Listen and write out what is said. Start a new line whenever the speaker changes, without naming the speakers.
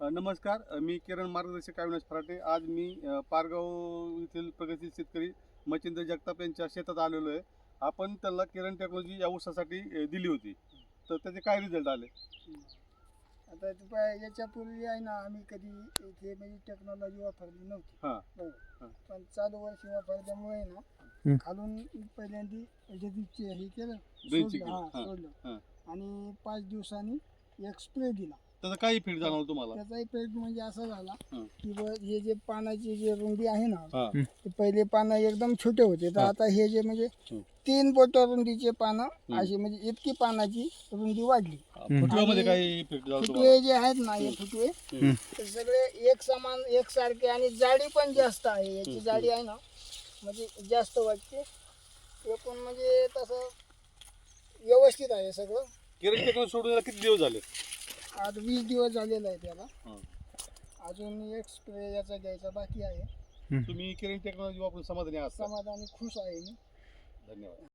नमस्कार. मी किरण मार्गदर्शक अविनाश फराटे. आज मी पारगाव येथील प्रगतशील शेतकरी मच्छिंद्र जगताप यांच्या शेतात आलेलो आहे. आपण त्यांना किरण टेक्नॉलॉजी या ऊसासाठी दिली होती. तर त्याचे काय रिझल्ट आले?
आता ते याच्यापूर्वी आहे ना आम्ही कधी इथे म्हणजे टेक्नॉलॉजी वापरली नव्हती. पण चालू वर्षी वापरल्यामुळे ना. खालून पहिल्यांदा हे केलं सोडलं. आणि पाच दिवसांनी एक स्प्रे दिला.
त्याचा काय इफेक्ट जाणवला तुम्हाला
त्याचा इफेक्ट म्हणजे असा झाला
हं.
की ब- हे जे पानाची जे रुंदी आहे ना
हा
ते पहिले पानं एकदम छोटे होते तर
हा.
आता हे जे म्हणजे. तीन बोट रुंदीचे पानं. अशी म्हणजे इतकी पानाची रुंदी वाढली
फुटव्यामध्ये
आणि
काय इफेक्ट झाला तुम्हाला
फुटवे जे आहेत ना हे फुटवे
हम्म.
ते सगळे एक समान एकसारखे आणि जाडी पण जास्त आहे याची. जाडी आहे ना म्हणजे जास्त वाटते एकूण म्हणजे तसं व्यवस्थित आहे सगळं
किरण सोडून याला किती दिवस झाले
आज वीस दिवस झालेला आहे त्याला. अजून एक स्प्रे याचा घ्यायचा बाकी आहे
तुम्ही किरण टेक्नॉलॉजी वापरून समाधानी आहात?
समाधानी खुश आहे मी
धन्यवाद